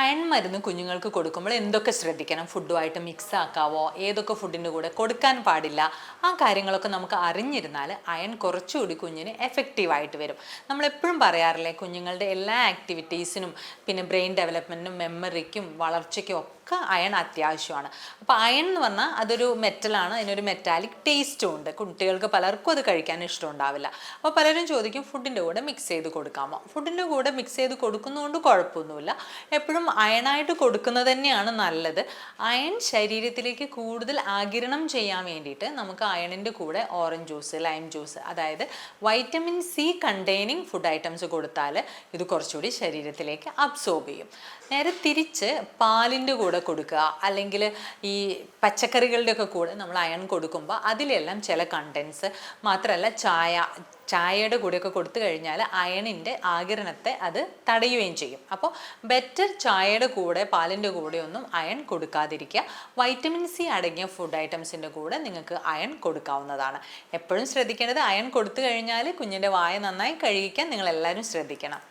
Iron മരുന്ന് കുഞ്ഞുങ്ങൾക്ക് കൊടുക്കുമ്പോൾ എന്തൊക്കെ ശ്രദ്ധിക്കണം? ഫുഡുമായിട്ട് മിക്സ് ആക്കാവോ? ഏതൊക്കെ ഫുഡിന്റെ കൂടെ കൊടുക്കാൻ പാടില്ല? ആ കാര്യങ്ങളൊക്കെ നമുക്ക് അറിഞ്ഞിരുന്നാൽ അയൺ കുറച്ചുകൂടി കുഞ്ഞിന് എഫക്റ്റീവായിട്ട് വരും. നമ്മളെപ്പോഴും പറയാറില്ലേ കുഞ്ഞുങ്ങളുടെ എല്ലാ ആക്ടിവിറ്റീസിനും പിന്നെ ബ്രെയിൻ ഡെവലപ്മെന്റിനും മെമ്മറിക്കും വളർച്ചയ്ക്കും ഒക്കെ അയൺ അത്യാവശ്യമാണ്. അപ്പോൾ അയൺ എന്ന് പറഞ്ഞാൽ അതൊരു മെറ്റലാണ് അതിനൊരു മെറ്റാലിക് ടേസ്റ്റും ഉണ്ട്. കുട്ടികൾക്ക് പലർക്കും അത് കഴിക്കാൻ ഇഷ്ടമുണ്ടാവില്ല അപ്പോൾ പലരും ചോദിക്കും ഫുഡിന്റെ കൂടെ മിക്സ് ചെയ്ത് കൊടുക്കാമോ? ഫുഡിന്റെ കൂടെ മിക്സ് ചെയ്ത് കൊടുക്കുന്നതുകൊണ്ട് കുഴപ്പമൊന്നുമില്ല. എപ്പോഴും അയണായിട്ട് കൊടുക്കുന്നത് തന്നെയാണ് നല്ലത്. അയൺ ശരീരത്തിലേക്ക് കൂടുതൽ ആകിരണം ചെയ്യാൻ വേണ്ടിയിട്ട് നമുക്ക് അയണിന്റെ കൂടെ ഓറഞ്ച് ജ്യൂസ് ലൈം ജ്യൂസ് അതായത് vitamin C containing food items കൊടുത്താൽ ഇത് കുറച്ചുകൂടി ശരീരത്തിലേക്ക് അബ്സോർബ് ചെയ്യും. നേരെ തിരിച്ച് പാലിന്റെ കൂടെ കൊടുക്കുക. അല്ലെങ്കിൽ ഈ പച്ചക്കറികളുടെയൊക്കെ കൂടെ നമ്മൾ അയൺ കൊടുക്കുമ്പോൾ അതിലെല്ലാം ചില കണ്ടൻസ് മാത്രമല്ല ചായ ചായയുടെ കൂടെയൊക്കെ കൊടുത്തു കഴിഞ്ഞാൽ അയണിന്റെ ആകിരണത്തെ അത് തടയുകയും ചെയ്യും. അപ്പോൾ ബെറ്റർ ചായയുടെ കൂടെ പാലിന്റെ കൂടെ ഒന്നും അയൺ കൊടുക്കാതിരിക്കുക. വൈറ്റമിൻ സി അടങ്ങിയ ഫുഡ് ഐറ്റംസിന്റെ കൂടെ നിങ്ങൾക്ക് അയൺ കൊടുക്കാവുന്നതാണ്. എപ്പോഴും ശ്രദ്ധിക്കേണ്ടത് അയൺ കൊടുത്തു കഴിഞ്ഞാൽ കുഞ്ഞിന്റെ വായ നന്നായി കഴുകിക്കാൻ നിങ്ങൾ എല്ലാവരും ശ്രദ്ധിക്കണം.